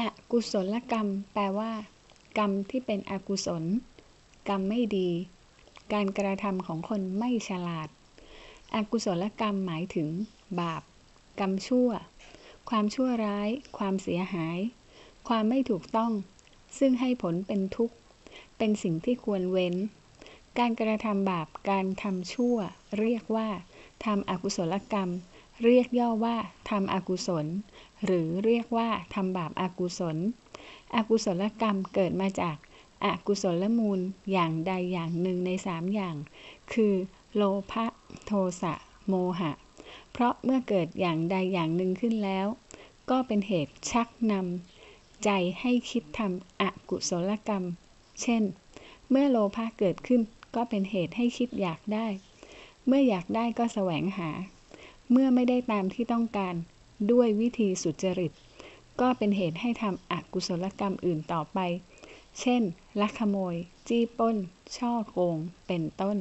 อกุศลกรรม แปลว่า กรรมที่เป็นอกุศล กรรมไม่ดี การกระทำของคนไม่ฉลาด อกุศลกรรมหมายถึง บาป กรรมชั่ว ความชั่วร้าย ความเสียหาย ความไม่ถูกต้อง ซึ่งให้ผลเป็นทุกข์ เป็นสิ่งที่ควรเว้น การกระทำบาป การทำชั่ว เรียกว่าทำอกุศลกรรม เรียกย่อว่าทำอกุศล หรือเรียกว่าทำบาปอากุศล อกุศลกรรมเกิดมาจากอากุศลมูลอย่างใดอย่างหนึ่งในสามอย่าง คือโลภะโทสะโมหะ เพราะเมื่อเกิดอย่างใดอย่างหนึ่งขึ้นแล้ว ก็เป็นเหตุชักนำใจให้คิดทำอกุศลกรรม เช่น เมื่อโลภะเกิดขึ้นก็เป็นเหตุให้คิดอยากได้ เมื่ออยากได้ก็แสวงหา เมื่อไม่ได้ตามที่ต้องการด้วยวิธีสุจริต ก็เป็นเหตุให้ทำอกุศลกรรมอื่นต่อไป เช่น ลักขโมย จี้ปล้น ช่อโกง เป็นต้น